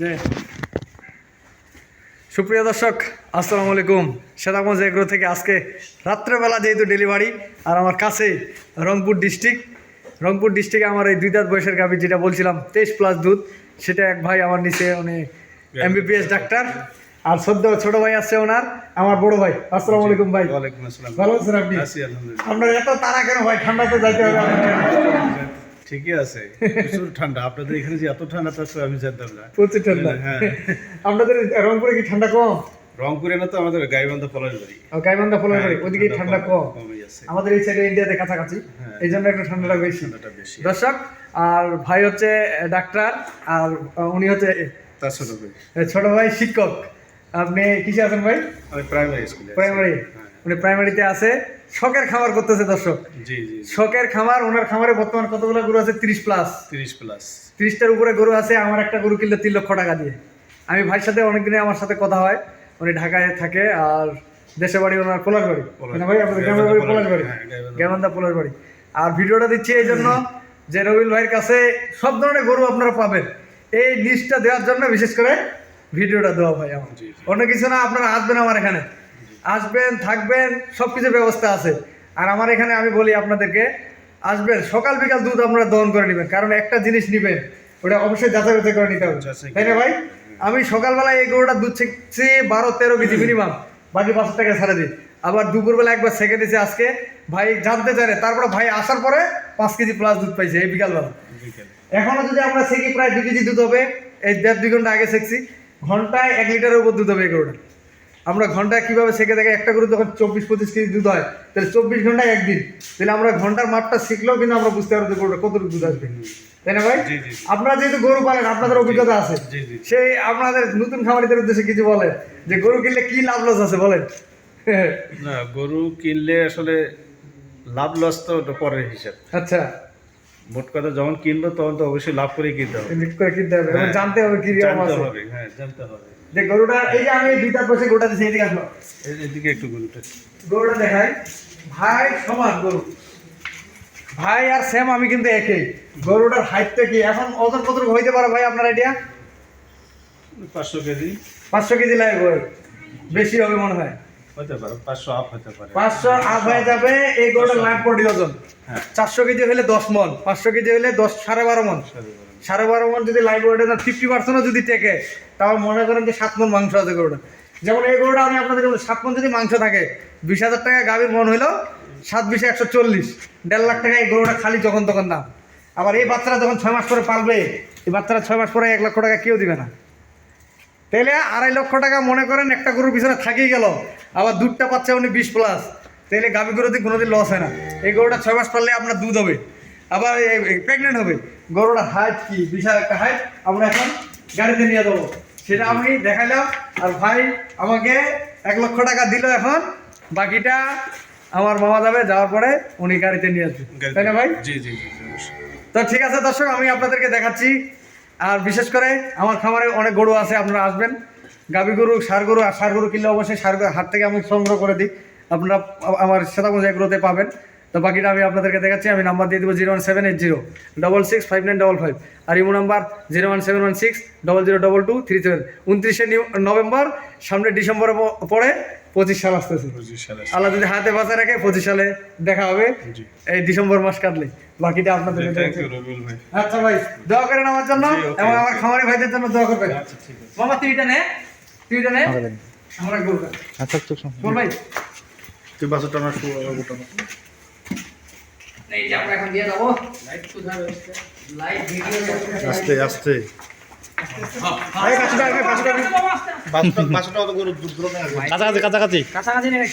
যে সুপ্রিয় দর্শক আসসালামু আলাইকুম। সেদাগঞ্জ এগ্রো থেকে আজকে রাত্রেবেলা যেহেতু ডেলিভারি আর আমার কাছেই রংপুর ডিস্ট্রিক্ট রংপুর ডিস্ট্রিক্টে আমার এই দুই দাঁত বয়সের গাভি যেটা বলছিলাম তেইশ প্লাস দুধ সেটা এক ভাই আমার নিচে উনি এমবিবিএস ডাক্তার আর সদ্য ছোট ভাই আসছে ওনার আমার বড় ভাই। আসসালামু আলাইকুম ভাই। ভালো আছেন আপনি? আপনার এত তারা কেন ভাই? ঠান্ডা তো যাইতে হবে। ঠিকই আছে। প্রচুর ঠান্ডা। আপনাদের এখানে যে এত ঠান্ডা তা আমি জানতাম না। প্রচুর ঠান্ডা। হ্যাঁ। আপনাদের রংপুরে কি ঠান্ডা কম? রংপুরে না তো আমাদের গাইবান্ধা পলাশ বাড়ি গাইবান্ধা ফলের বাড়ি ওদিকে ঠান্ডা কম। আমাদের এই সাইডে ইন্ডিয়াতে কাছাকাছি। হ্যাঁ। এই জন্য একটু ঠান্ডাটা বেশি। ঠান্ডাটা বেশি। দর্শক আর ভাই হচ্ছে ডাক্তার আর উনি হচ্ছে তার ছোট ভাই। ছোট ভাই শিক্ষক। আপনি কিসে আছেন ভাই? আমি প্রাইমারি স্কুলে প্রাইমারি উনি প্রাইমারিতে আছে শখের খামার করতেছে দর্শক। জি জি শখের খামার ওনার খামারে বর্তমান কতগুলো গরু আছে? তিরিশ প্লাস তিরিশ প্লাস তিরিশটার উপরে গরু আছে আমার একটা গরু কিনলে তিন লক্ষ টাকা দিয়ে। আমি ভাইয়ের সাথে অনেকদিনে আমার সাথে কথা হয় উনি ঢাকায় থাকে আর দেশে বাড়ি ওনার পোলার বাড়ি ভাই আপনাদের গ্রামের বাড়ি পোলার বাড়ি। গ্রামান্দা পোলার বাড়ি আর ভিডিওটা দিচ্ছি এই জন্য যে রবিল ভাইয়ের কাছে সব ধরনের গরু আপনারা পাবেন। এই লিস্টটা দেওয়ার জন্য বিশেষ করে ভিডিওটা দেওয়া ভাই আমার। অন্য কিছু না আপনারা আসবেন আমার এখানে। আসবেন থাকবেন সব কিছু ব্যবস্থা আছে। আর আমার এখানে আমি বলি আপনাদেরকে আসবেন সকাল বিকাল দুধ আপনারা দহন করে নেবেন কারণ একটা জিনিস নেবেন ওটা অবশ্যই যাচাই বাছাই করে নিতে হবে। তাই না ভাই? আমি সকালবেলায় এই গরুটা দুধ ছেঁকছি বারো তেরো কেজি মিনিমাম বাকি পাঁচশো টাকা ছাড়ে দিই। আবার দুপুরবেলা একবার ছেঁকে দিয়েছে আজকে ভাই জানতে চায় তারপরে ভাই আসার পরে পাঁচ কেজি প্লাস দুধ পাইছে এই বিকালবেলা। বিকেলে। এখনও যদি আমরা সেকি প্রায় দু কেজি দুধ হবে এই দেড় দুই ঘণ্টা আগে সেকছি ঘন্টায় এক লিটারের উপর দুধ হবে এই গরুটা। আমরা ঘন্টায় কীভাবে শেখে দেখে? একটা গরু যখন চব্বিশ পঁচিশ কেজি দুধ হয় তাহলে চব্বিশ ঘন্টায় একদিন। তাহলে আমরা ঘণ্টার মাপটা শিখলেও কিন্তু আমরা বুঝতে পারব যে গরুটা কতটুকু দুধ আসবে। তাই না ভাই। আপনারা যেহেতু গরু পালেন আপনাদের অভিজ্ঞতা আছে। সেই আপনাদের নতুন খামারিদের উদ্দেশ্যে কিছু বলেন যে গরু কিনলে কি লাভ লস আছে বলেন। না গরু কিনলে আসলে লাভ লস তো পরের হিসাব। আচ্ছা। মোট কথা যখন কিনবো তখন তো অবশ্যই লাভ করে কিনতে হবে। করে কিনতে হবে। জানতে হবে কি জানতে হবে হ্যাঁ জানতে হবে। যে গরুটা এই যে আমি দুইটা বসে গোটা দিচ্ছি এদিকে আসলো এদিকে একটু গরুটা। গরুটা দেখাই। ভাই সমান গরু। ভাই আর সেম আমি কিন্তু একই। গরুটার হাইটটা কি? এখন ওজন কত হইতে পারে ভাই আপনার আইডিয়া পাঁচশো কেজি। পাঁচশো কেজি লাগে লাগবে। বেশি হবে মনে হয়। হতে পারে পাঁচশো আপ হতে পারে। পাঁচশো আপ হয়ে যাবে এই ওজন। হ্যাঁ। চারশো কেজি হলে দশ মন পাঁচশো কেজি হলে দশ সাড়ে বারো মন। সাড়ে বারো। সাড়ে বারো মন যদি লাইভ ওয়েটে যদি টেকে তাও মনে করেন যে সাত মন মাংস আছে গরুটা। যেমন এই গরুটা আমি আপনাদের বলি, সাত মন যদি মাংস থাকে বিশ হাজার টাকা গাভীর মন হইল সাত বিশে একশো চল্লিশ। দেড় লাখ টাকা এই গরুটা খালি যখন তখন দাম। আবার এই বাচ্চারা যখন ছয় মাস পরে পালবে এই বাচ্চারা ছয় মাস পরে এক লক্ষ টাকা কেউ দিবে না। তাহলে আড়াই লক্ষ টাকা মনে করেন একটা গরুর পিছনে থাকেই গেল। আবার দুধটা পাচ্ছে উনি বিশ প্লাস তাহলে গাভী গরুতে কোনোদিন লস হয় না। এই গরুটা ছয় মাস পারলে আপনার দুধ হবে। আবার প্রেগনেন্ট হবে। গরুটার হাইট কি? বিশাল একটা হাইট আমরা এখন গাড়িতে নিয়ে দেবো সেটা আমি দেখাইলাম। আর ভাই আমাকে এক লক্ষ টাকা দিল এখন। বাকিটা আমার মামা যাবে যাওয়ার পরে উনি গাড়িতে নিয়ে আসবে। তাই না ভাই? জি জি জি, তো ঠিক আছে দর্শক আমি আপনাদেরকে দেখাচ্ছি। আর বিশেষ করে আমার খামারে অনেক গরু আছে, আপনারা আসবেন। গাভী গরু, সার গরু, আর সার গরু কিনলে অবশ্যই সার হাত থেকে আমি সংগ্রহ করে দিই। আপনারা আমার সেতাগঞ্জ এগুলোতে পাবেন। তো বাকিটা আমি আপনাদেরকে দেখাচ্ছি। আমি নাম্বার দিয়ে দেবো zero one seven eight zero double six five nine double five. আর imo number zero one seven one six double zero double two three seven. উনত্রিশে নভেম্বর সামনে ডিসেম্বরে পরে পঁচিশ সাল আসতেছে। পঁচিশ সালে আল্লাহ যদি হাতে বাঁচা রাখে পঁচিশ সালে দেখা হবে এই ডিসেম্বর মাস কাটলে। বাকিটা আপনাদের আচ্ছা ভাই দোয়া করেন আমার জন্য এবং আমার খামারি ভাইদের জন্য দোয়া করবেন। আচ্ছা ঠিক আছে। মামা তুইটা নে। তুইটা নে। আমরা গরুটা বল ভাই। তুই বাসটা আমার ওটা এই যে আমরা এখন দিয়ে দেবো লাইট কোথায় লাইট ভিডিও আস্তে আস্তে। কাছাকাছি কাছাকাছি। নেই।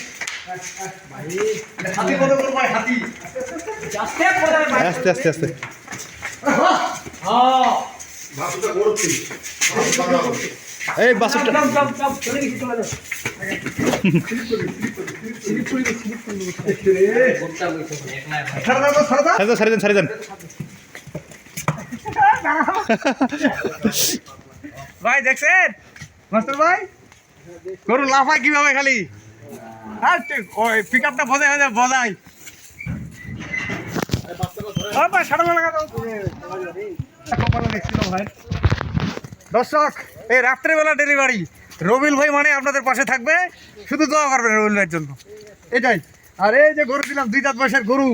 আস্তে আস্তে আস্তে। আস্তে হ্যাঁ বাসটা সারি দেন সারি দেন সারি দেন ভাই, দেখছেন? মাস্টার ভাই? গরু লাফায় কীভাবে খালি? ওই পিক আপটা বোঝাই হয়ে কপালে ভাই দর্শক, এই রাত্রেবেলা ডেলিভারি রবিল ভাই মানে আপনাদের পাশে থাকবে। শুধু দোয়া করবেন রবিল ভাইয়ের জন্য। এটাই। আর এই যে গরু দিলাম দুই দাঁত বয়সের গরু।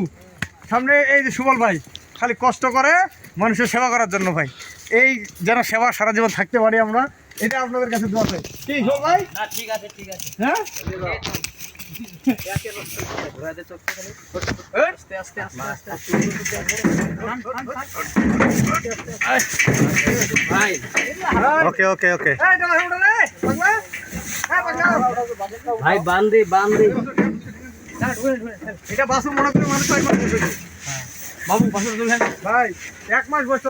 সামনে এই যে সুবল ভাই খালি কষ্ট করে মানুষের সেবা করার জন্য ভাই। এই যেন সেবা সারা জীবন থাকতে পারি আমরা এটা আপনাদের কাছে দোয়া চাই। কি সুবল ভাই? না ঠিক আছে ঠিক আছে। হ্যাঁ? আস্তে আস্তে আস্তে আস্তে ভাই ওকে ওকে ওকে। হ্যাঁ ভাই বান্ধে বান্ধে এটা বাসু মনে করে মানুষ বাবু বাসু তুলছেন ভাই এক মাস বসে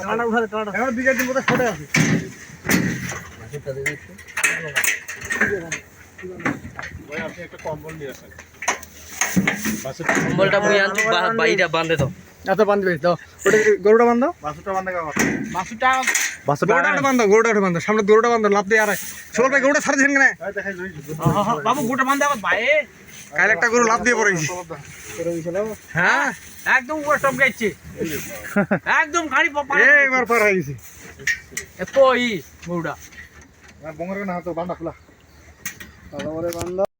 টানা উঠাতে টানা এখন বিকেল দিন বোধহয় ছোটে আছে কম্বলটা মুই আনছি বা- বাইটা বান্ধে দাও। আচ্ছা বান্ধবে দাও। ওটা গরুটা বান্ধো বাসুটা মাসুটা বাসুটা গরুটা বান্ধো গরুটা বান্ধো সামনে গরুটা বান্ধো লাভ দিয়ে আর। সোল ভাই গরুটা ছাড়ছেন কেন বাবু গোটা বান্ধে ভাই। কাল একটা গরু লাভ দিয়ে পড়েছি হ্যাঁ? একদম উপর সব গাইছে। একদম গাড়ি পাপা এইবার পার হয়ে গেছি। এত ই গরুটা বঙ্গের না হাতে বান্ধা খোলা।